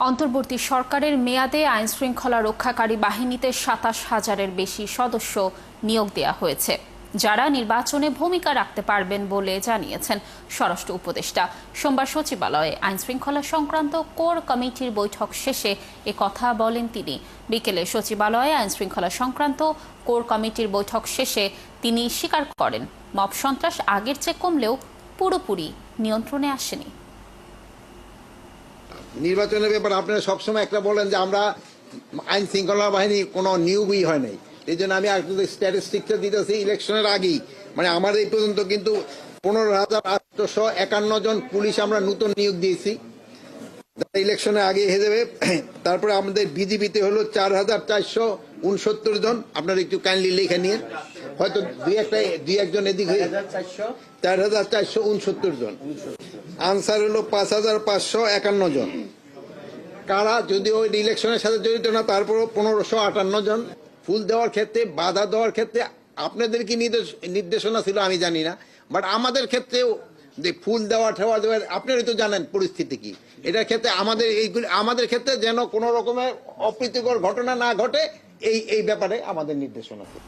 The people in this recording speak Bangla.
অন্তর্বর্তী সরকারের মেয়াদে আইন শৃঙ্খলা রক্ষাকারী বাহিনীতে সাতাশ হাজারের বেশি সদস্য নিয়োগ দেওয়া হয়েছে। যারা নির্বাচনে ভূমিকা রাখতে পারবেন বলে জানিয়েছেন স্বরাষ্ট্র উপদেষ্টা। সোমবার সচিবালয়ে আইন শৃঙ্খলা সংক্রান্ত কোর কমিটির বৈঠক শেষে এ কথা বলেন তিনি। বিকেলে সচিবালয়ে আইন শৃঙ্খলা সংক্রান্ত কোর কমিটির বৈঠক শেষে তিনি স্বীকার করেন, মব সন্ত্রাস আগের চেয়ে কমলেও পুরোপুরি নিয়ন্ত্রণে আসেনি। নির্বাচনের ব্যাপারে আপনারা সবসময় একটা বলেন যে আমরা আইন শৃঙ্খলা বাহিনী কোনো নিয়োগই হয় নাই। এই জন্য আমি আপনাদের স্ট্যাটিস্টিকটা দিতেছি ইলেকশনের আগেই। মানে আমার এই পর্যন্ত কিন্তু পনেরো হাজার আটশো একান্ন জন পুলিশ আমরা নতুন নিয়োগ দিয়েছি। যারা ইলেকশনের আগে হয়ে যাবে তারপরে আমাদের বিজিবিতে হলো চার হাজার চারশো উনসত্তর জন। আপনারা একটু কাইন্ডলি লিখে নিয়ে হয়তো দুই একটা দুই একজন এদিক হয়ে চার হাজার চারশো উনসত্তর জন। আনসার হলো পাঁচ হাজার পাঁচশো একান্ন জন। কারা যদি ওই ইলেকশনের সাথে জড়িত না, তারপরও পনেরোশো আটান্ন জন। ফুল দেওয়ার ক্ষেত্রে, বাধা দেওয়ার ক্ষেত্রে আপনাদের কি নির্দেশ নির্দেশনা ছিল আমি জানি না। বাট আমাদের ক্ষেত্রেও যে ফুল দেওয়া, ঠেওয়া দেওয়ার আপনারই তো জানেন পরিস্থিতি কি। এটার ক্ষেত্রে আমাদের এইগুলি আমাদের ক্ষেত্রে যেন কোনো রকমের অপ্রীতিকর ঘটনা না ঘটে, এই এই ব্যাপারে আমাদের নির্দেশনা ছিল।